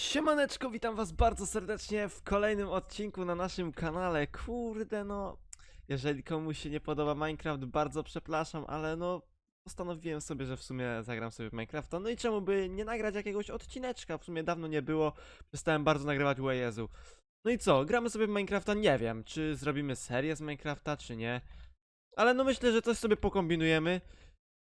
Siemaneczko, witam was bardzo serdecznie w kolejnym odcinku na naszym kanale. Kurde no, jeżeli komuś się nie podoba Minecraft, bardzo przepraszam, ale no postanowiłem sobie, że w sumie zagram sobie w Minecrafta. No i czemu by nie nagrać jakiegoś odcineczka? W sumie dawno nie było, przestałem bardzo nagrywać, o Jezu. No i co, gramy sobie w Minecrafta? Nie wiem, czy zrobimy serię z Minecrafta, czy nie. Ale no myślę, że coś sobie pokombinujemy.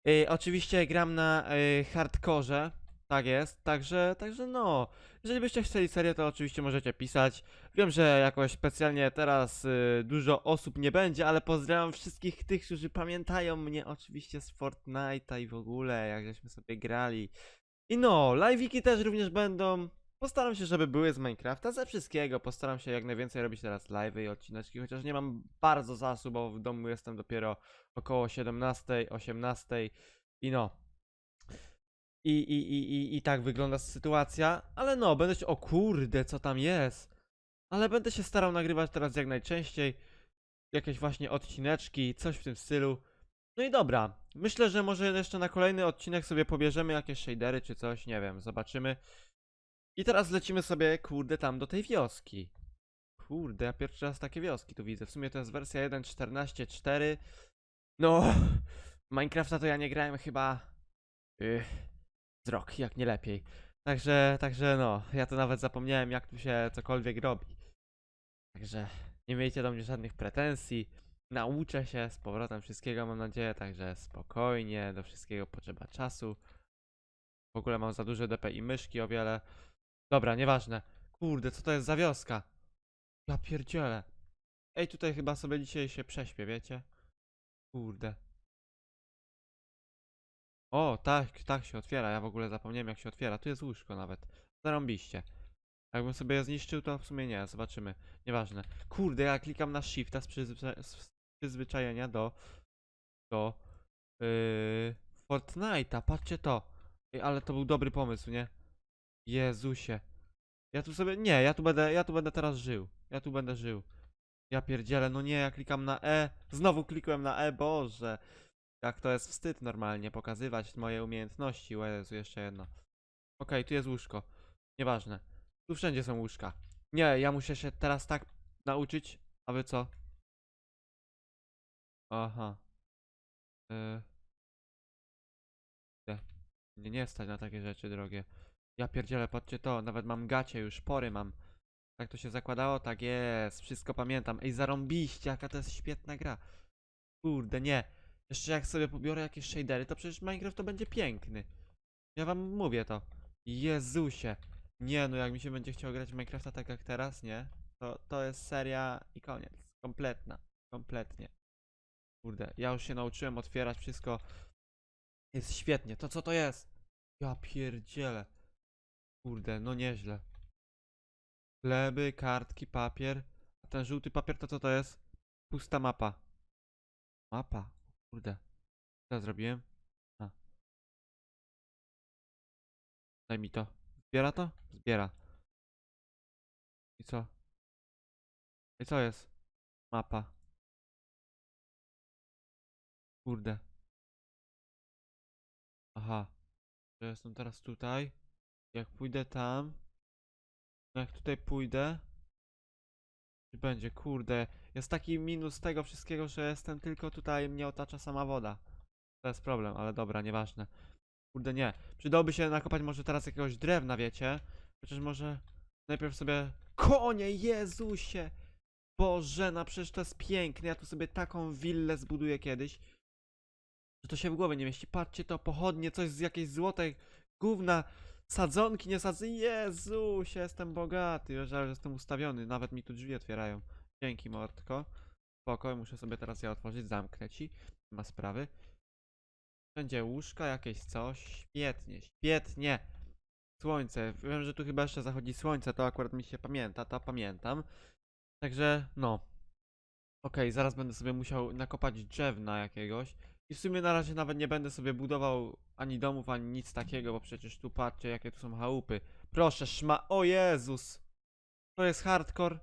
Yy, oczywiście gram na yy, hardkorze, tak jest, także, także no, jeżeli byście chcieli serię, to oczywiście możecie pisać. Wiem, że jakoś specjalnie teraz y, dużo osób nie będzie, ale pozdrawiam wszystkich tych, którzy pamiętają mnie oczywiście z Fortnite'a i w ogóle, jak żeśmy sobie grali. I no, live'iki też również będą. Postaram się, żeby były z Minecrafta, ze wszystkiego. Postaram się jak najwięcej robić teraz live'y i odcineczki, chociaż nie mam bardzo zasu, bo w domu jestem dopiero około 17, 18 i no. I, i, i, i, I tak wygląda sytuacja, ale no, będę się. O kurde, co tam jest? Ale będę się starał nagrywać teraz jak najczęściej. Jakieś właśnie odcineczki, coś w tym stylu. No i dobra, myślę, że może jeszcze na kolejny odcinek sobie pobierzemy jakieś shadery czy coś, nie wiem, zobaczymy. I teraz lecimy sobie, kurde, tam do tej wioski. Kurde, ja pierwszy raz takie wioski tu widzę. W sumie to jest wersja 1.14.4. No, Minecrafta to ja nie grałem chyba. Yy, z rok, jak nie lepiej. Także, także no, ja to nawet zapomniałem jak tu się cokolwiek robi. Także nie miejcie do mnie żadnych pretensji. Nauczę się z powrotem wszystkiego, mam nadzieję, także spokojnie, do wszystkiego potrzeba czasu. W ogóle mam za duże DP i myszki o wiele. Dobra, nieważne. Kurde, co to jest za wioska? Ja. Ej, tutaj chyba sobie dzisiaj się prześpię, wiecie? Kurde. O, tak, tak się otwiera. Ja w ogóle zapomniałem jak się otwiera. Tu jest łóżko nawet. Zarąbiście. Jakbym sobie je zniszczył, to w sumie nie. Zobaczymy. Nieważne. Kurde, ja klikam na shifta z, przyzwycza z przyzwyczajenia do... do... Yy, Fortnite'a. Patrzcie to. Ej, ale to był dobry pomysł, nie? Jezusie. Ja tu sobie... Nie, ja tu będę, ja tu będę teraz żył. Ja tu będę żył. Ja pierdzielę, no nie, ja klikam na E. Znowu klikłem na E, Boże. Jak to jest wstyd normalnie pokazywać moje umiejętności. O Jezu, jeszcze jedno. Okej, tu jest łóżko. Nieważne. Tu wszędzie są łóżka. Nie, ja muszę się teraz tak nauczyć. A co? Aha. Yy. Nie, nie stać na takie rzeczy drogie. Ja pierdzielę, patrzcie to, nawet mam gacie już, pory mam. Tak to się zakładało? Tak jest, wszystko pamiętam. Ej, zarąbiście, jaka to jest świetna gra. Kurde, nie. Jeszcze jak sobie pobiorę jakieś shadery, to przecież Minecraft to będzie piękny. Ja wam mówię to. Jezusie. Nie no, jak mi się będzie chciał grać w Minecrafta tak jak teraz, nie? To, to jest seria i koniec. Kompletna. Kompletnie. Kurde, ja już się nauczyłem otwierać wszystko. Jest świetnie. To co to jest? Ja pierdzielę. Kurde, no nieźle. Chleby, kartki, papier. A ten żółty papier to co to jest? Pusta mapa. Mapa. Kurde. Co ja zrobiłem? A. Daj mi to. Zbiera to? Zbiera. I co? I co jest? Mapa. Kurde. Aha. To jestem teraz tutaj. Jak pójdę tam. Jak tutaj pójdę. Będzie? Kurde. Jest taki minus tego wszystkiego, że jestem tylko tutaj, mnie otacza sama woda. To jest problem, ale dobra, nieważne. Kurde, nie. Przydałoby się nakopać może teraz jakiegoś drewna, wiecie? Chociaż może najpierw sobie... Konie, Jezusie! Bożena, przecież to jest piękne. Ja tu sobie taką willę zbuduję kiedyś. Że to się w głowie nie mieści. Patrzcie to, pochodnie, coś z jakiejś złotej gówna. Sadzonki, nie sadzę. Jezusie, jestem bogaty. Ja że jestem ustawiony. Nawet mi tu drzwi otwierają. Dzięki, Mordko. Spoko, muszę sobie teraz je otworzyć, zamknę ci. Nie ma sprawy. Będzie łóżka, jakieś coś. Świetnie, świetnie. Słońce. Wiem, że tu chyba jeszcze zachodzi słońce, to akurat mi się pamięta, to pamiętam. Także, no. Okej, zaraz będę sobie musiał nakopać drzewna jakiegoś. I w sumie na razie nawet nie będę sobie budował ani domów, ani nic takiego, bo przecież tu patrzcie, jakie tu są chałupy. Proszę, szma... O Jezus! To jest hardcore.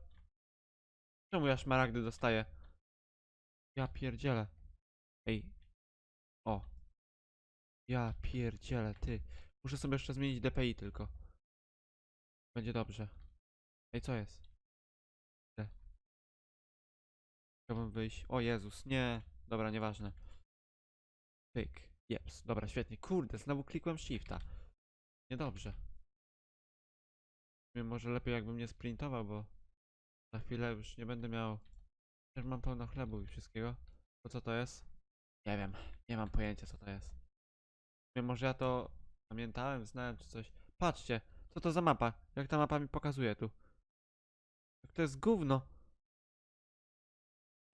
Czemu ja szmaragdy dostaję? Ja pierdzielę. Ej. O. Ja pierdzielę, ty. Muszę sobie jeszcze zmienić DPI tylko. Będzie dobrze. Ej, co jest? Chciałbym wyjść. O Jezus, nie. Dobra, nieważne. Pyk. Jeps. Dobra, świetnie. Kurde, znowu klikłem shifta. Niedobrze. Nie, Może lepiej jakbym nie sprintował, bo za chwilę już nie będę miał... Już mam pełno chlebu i wszystkiego. To co to jest? Nie wiem. Nie mam pojęcia co to jest. Może ja to pamiętałem, znałem czy coś. Patrzcie, co to za mapa? Jak ta mapa mi pokazuje tu? Jak to jest gówno?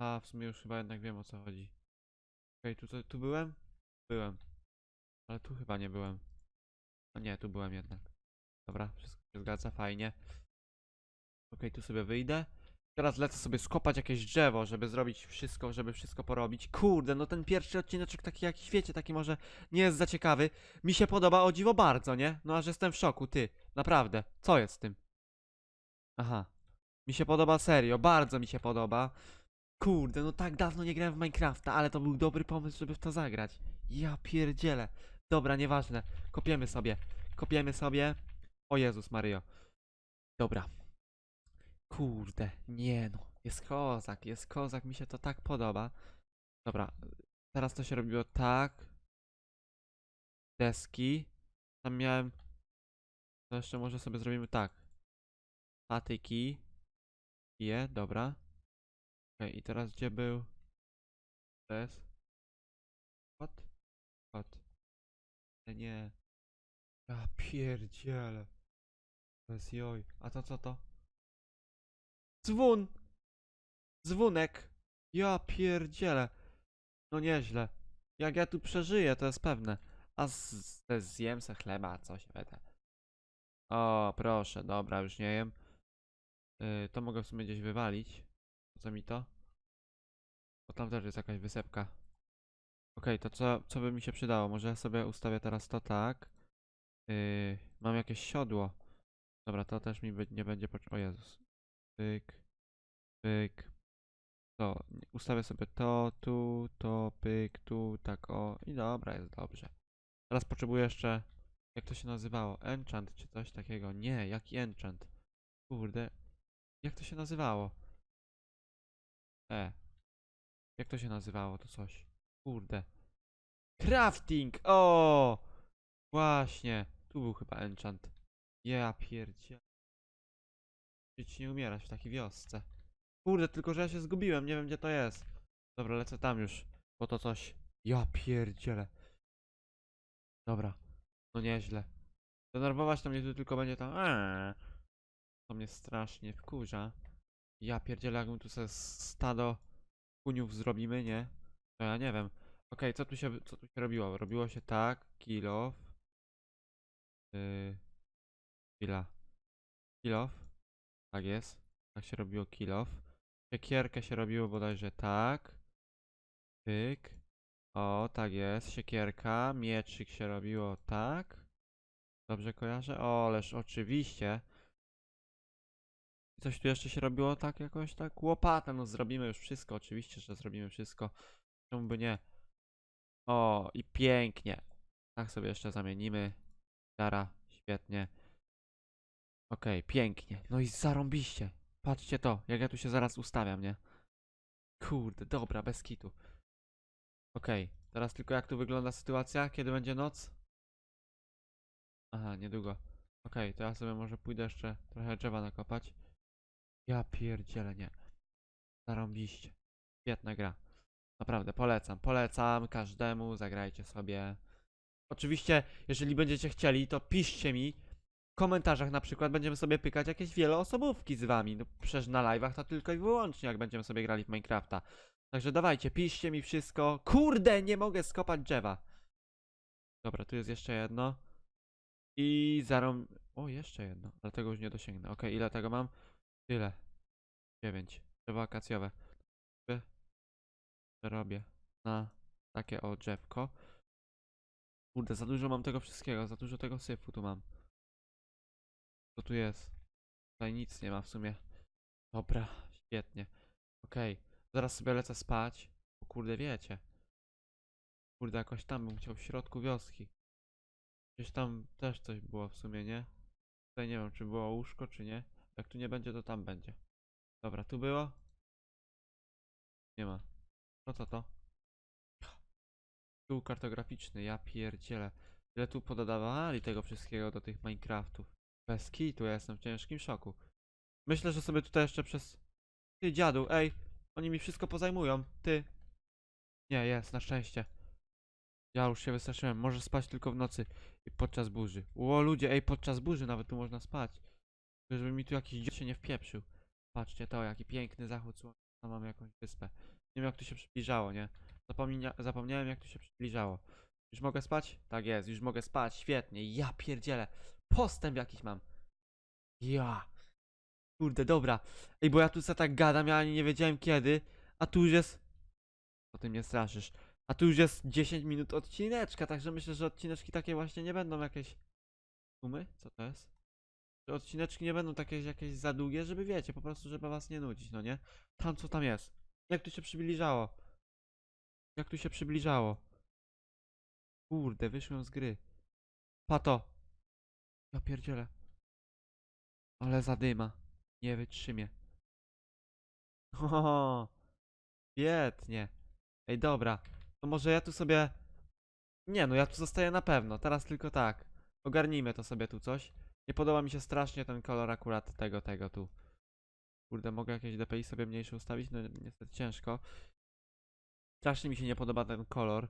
A, w sumie już chyba jednak wiem o co chodzi. Okej, tu, tu, tu byłem? Byłem. Ale tu chyba nie byłem. No nie, tu byłem jednak. Dobra, wszystko się zgadza, fajnie. Okej, tu sobie wyjdę. Teraz lecę sobie skopać jakieś drzewo, żeby zrobić wszystko, żeby wszystko porobić. Kurde, no ten pierwszy odcineczek taki jak świecie, taki może nie jest za ciekawy. Mi się podoba o dziwo bardzo, nie? No aż jestem w szoku, ty. Naprawdę. Co jest z tym? Aha. Mi się podoba serio, bardzo mi się podoba. Kurde, no tak dawno nie grałem w Minecrafta, ale to był dobry pomysł, żeby w to zagrać. Ja pierdzielę. Dobra, nieważne. Kopiemy sobie. Kopiemy sobie. O Jezus Maryjo. Dobra. Kurde, nie no. Jest kozak, jest kozak, mi się to tak podoba. Dobra, teraz to się robiło tak. Deski. Tam miałem... To jeszcze może sobie zrobimy tak. Patyki. Je, dobra. Okej, i teraz gdzie był? To? Kot? Kot. Ale nie. Ja pierdzielę. To jest joj. A to co to? Dzwon! Dzwonek! Ja pierdzielę. No nieźle. Jak ja tu przeżyję, to jest pewne. A z, z, zjem se chleba, coś będę. O, proszę, dobra, już nie jem. Yy, to mogę w sumie gdzieś wywalić. Po co mi to? Bo tam też jest jakaś wysepka. Okej, to co, co by mi się przydało? Może ja sobie ustawię teraz to tak. Yy, mam jakieś siodło. Dobra, to też mi nie będzie. O Jezus. Pyk. Pyk. To, ustawię sobie to, tu, to, pyk, tu, tak o. I dobra, jest dobrze. Teraz potrzebuję jeszcze. Jak to się nazywało? Enchant czy coś takiego? Nie, jaki enchant? Kurde. Jak to się nazywało? E. Jak to się nazywało to coś? Kurde. Crafting! O! Właśnie. Tu był chyba enchant. Ja pierdzie. Żyć nie umierać w takiej wiosce. Kurde, tylko że ja się zgubiłem, nie wiem gdzie to jest. Dobra, lecę tam już. Bo to coś. Ja pierdzielę. Dobra. No nieźle. Denerwować to mnie tu tylko będzie tam. Eee. To mnie strasznie wkurza. Ja pierdzielę, jakbym tu sobie stado kuniów zrobimy, nie? To ja nie wiem. Okej, co tu się, co tu się robiło? Robiło się tak, kill off. Yy, chwila. Kill off. Tak jest. Tak się robiło kill off. Siekierkę się robiło bodajże tak. Pyk. O, tak jest. Siekierka. Mieczyk się robiło tak. Dobrze kojarzę? O, ależ oczywiście. Coś tu jeszcze się robiło tak jakoś tak? Łopatę, no zrobimy już wszystko, oczywiście, że zrobimy wszystko. Czemu by nie? O, i pięknie. Tak sobie jeszcze zamienimy. Dara, świetnie. Okej, pięknie. No i zarąbiście. Patrzcie to, jak ja tu się zaraz ustawiam, nie? Kurde, dobra, bez kitu. Okej, teraz tylko jak tu wygląda sytuacja, kiedy będzie noc? Aha, niedługo. Okej, to ja sobie może pójdę jeszcze trochę drzewa nakopać. Ja pierdzielę, nie. Zarąbiście. Świetna gra. Naprawdę, polecam. Polecam każdemu, zagrajcie sobie. Oczywiście, jeżeli będziecie chcieli, to piszcie mi w komentarzach na przykład, będziemy sobie pykać jakieś wieloosobówki z wami. No przecież na live'ach to tylko i wyłącznie, jak będziemy sobie grali w Minecrafta. Także dawajcie, piszcie mi wszystko. Kurde, nie mogę skopać drzewa. Dobra, tu jest jeszcze jedno. I zarą... O, jeszcze jedno. Dlatego już nie dosięgnę. Okej, ile tego mam? Tyle. 9. Drzewo akacjowe. Przerobię na takie o drzewko. Kurde, za dużo mam tego wszystkiego, za dużo tego syfu tu mam. Co tu jest? Tutaj nic nie ma w sumie. Dobra, świetnie. Okej, zaraz sobie lecę spać. Bo kurde, wiecie. Kurde, jakoś tam bym chciał w środku wioski. Gdzieś tam też coś było w sumie, nie? Tutaj nie wiem, czy było łóżko, czy nie. Jak tu nie będzie, to tam będzie. Dobra, tu było? Nie ma. No co to? Stół kartograficzny, ja pierdzielę. Ile tu pododawali tego wszystkiego do tych Minecraftów. Bez kitu, ja jestem w ciężkim szoku. Myślę, że sobie tutaj jeszcze przez... Ty dziadu, ej! Oni mi wszystko pozajmują, ty! Nie, jest, na szczęście. Ja już się wystraszyłem, może spać tylko w nocy i podczas burzy. Ło ludzie, ej, podczas burzy nawet tu można spać. Żeby mi tu jakiś dziad się nie wpieprzył. Patrzcie to, jaki piękny zachód słońca. Mamy jakąś wyspę. Nie wiem jak tu się przybliżało, nie? Zapomnia zapomniałem jak tu się przybliżało. Już mogę spać? Tak jest, już mogę spać, świetnie. Ja pierdzielę. Postęp jakiś mam. Ja. Kurde, dobra. Ej, bo ja tu sobie tak gadam, ja nie wiedziałem kiedy, a tu już jest... O tym nie straszysz. A tu już jest 10 minut odcineczka, także myślę, że odcineczki takie właśnie nie będą jakieś... Umy? Co to jest? Że odcineczki nie będą takie jakieś za długie, żeby wiecie, po prostu, żeby was nie nudzić, no nie? Tam co tam jest? Jak tu się przybliżało? Jak tu się przybliżało? Kurde, wyszłem z gry. Pato! Ja pierdzielę. Ale zadyma. Nie wytrzymie. Ho, Świetnie. Ej, dobra. To może ja tu sobie... Nie no, ja tu zostaję na pewno. Teraz tylko tak. Ogarnijmy to sobie tu coś. Nie podoba mi się strasznie ten kolor akurat tego, tego tu. Kurde, mogę jakieś DPI sobie mniejsze ustawić? No niestety ciężko. Strasznie mi się nie podoba ten kolor.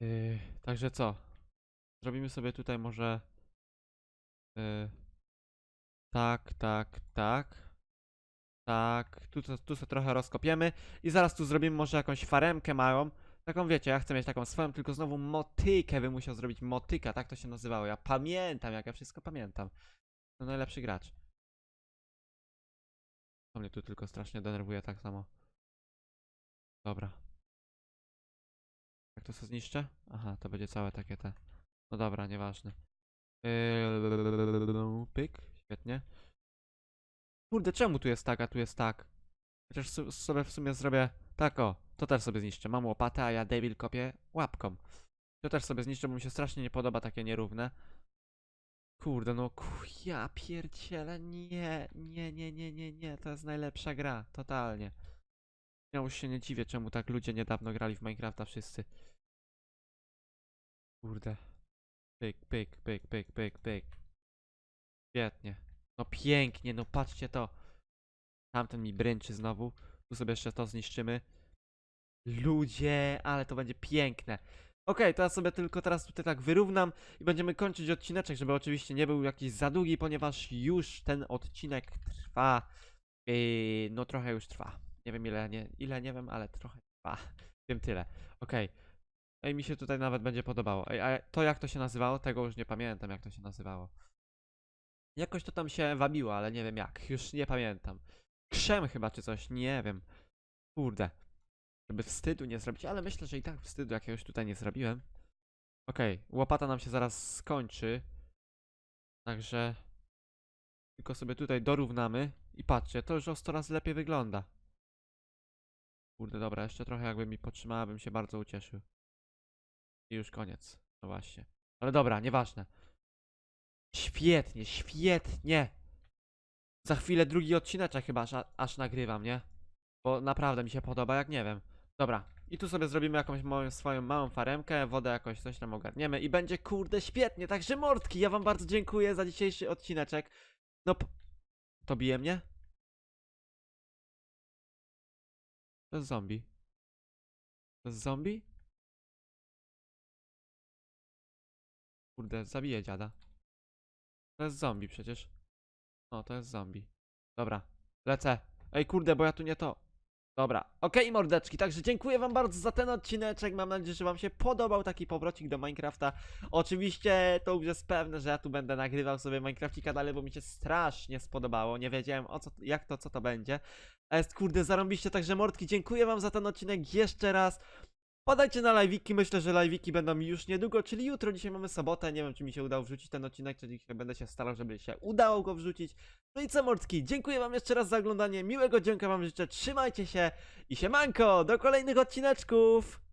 Yy, także co? Zrobimy sobie tutaj może... Yy, tak, tak, tak. Tak, tu, tu, tu sobie trochę rozkopiemy i zaraz tu zrobimy może jakąś faremkę małą. Taką wiecie, ja chcę mieć taką swoją, tylko znowu motykę bym musiał zrobić. Motyka, tak to się nazywało. Ja pamiętam, jak ja wszystko pamiętam. To najlepszy gracz. To mnie tu tylko strasznie denerwuje tak samo. Dobra. Jak to sobie zniszczę? Aha, to będzie całe takie te. No dobra, nieważne. Yy, Pyk, świetnie. Kurde, czemu tu jest tak, a tu jest tak? Chociaż sobie w sumie zrobię tak o, to też sobie zniszczę. Mam łopatę, a ja debil kopię łapką. To też sobie zniszczę, bo mi się strasznie nie podoba takie nierówne. Kurde, no ku, ja nie, nie, nie, nie, nie, nie, to jest najlepsza gra, totalnie. Ja już się nie dziwię, czemu tak ludzie niedawno grali w Minecrafta wszyscy. Kurde. Pyk, pyk, pyk, pyk, pyk, pyk. Świetnie. No pięknie, no patrzcie to. Tamten mi bręczy znowu. Tu sobie jeszcze to zniszczymy. Ludzie, ale to będzie piękne. Okej, to ja sobie tylko teraz tutaj tak wyrównam i będziemy kończyć odcineczek, żeby oczywiście nie był jakiś za długi, ponieważ już ten odcinek trwa. Yy, no trochę już trwa. Nie wiem ile, nie, ile nie wiem, ale trochę trwa. Wiem tyle. Okej. Ej, mi się tutaj nawet będzie podobało. Ej, a to jak to się nazywało? Tego już nie pamiętam, jak to się nazywało. Jakoś to tam się wabiło, ale nie wiem jak. Już nie pamiętam. Krzem chyba czy coś, nie wiem. Kurde. Żeby wstydu nie zrobić, ale myślę, że i tak wstydu jakiegoś tutaj nie zrobiłem. Okej, łopata nam się zaraz skończy. Także... Tylko sobie tutaj dorównamy. I patrzcie, to już o 100 razy lepiej wygląda. Kurde, dobra, jeszcze trochę jakby mi potrzymała, bym się bardzo ucieszył. I już koniec. No właśnie. Ale dobra, nieważne. Świetnie, świetnie. Za chwilę drugi odcineczek chyba aż, aż nagrywam, nie? Bo naprawdę mi się podoba, jak nie wiem. Dobra, i tu sobie zrobimy jakąś moją swoją małą faremkę, wodę jakoś coś tam ogarniemy i będzie kurde świetnie. Także mordki, ja wam bardzo dziękuję za dzisiejszy odcineczek. No, to bije mnie? To jest zombie. To jest zombie? Kurde, zabiję dziada. To jest zombie przecież. O, to jest zombie. Dobra, lecę. Ej, kurde, bo ja tu nie to. Dobra, okej mordeczki, także dziękuję wam bardzo za ten odcineczek, mam nadzieję, że wam się podobał taki powrocik do Minecrafta. Oczywiście to już jest pewne, że ja tu będę nagrywał sobie Minecrafcika dalej, bo mi się strasznie spodobało, nie wiedziałem o co, jak to, co to będzie. Jest kurde zarąbiście, także mordki, dziękuję wam za ten odcinek jeszcze raz. Podajcie na live'iki, myślę, że live'iki będą już niedługo, czyli jutro, dzisiaj mamy sobotę, nie wiem czy mi się udało wrzucić ten odcinek, czy dzisiaj będę się starał, żeby się udało go wrzucić. No i co mordki, dziękuję wam jeszcze raz za oglądanie, miłego dziękuję wam życzę, trzymajcie się i siemanko, do kolejnych odcineczków!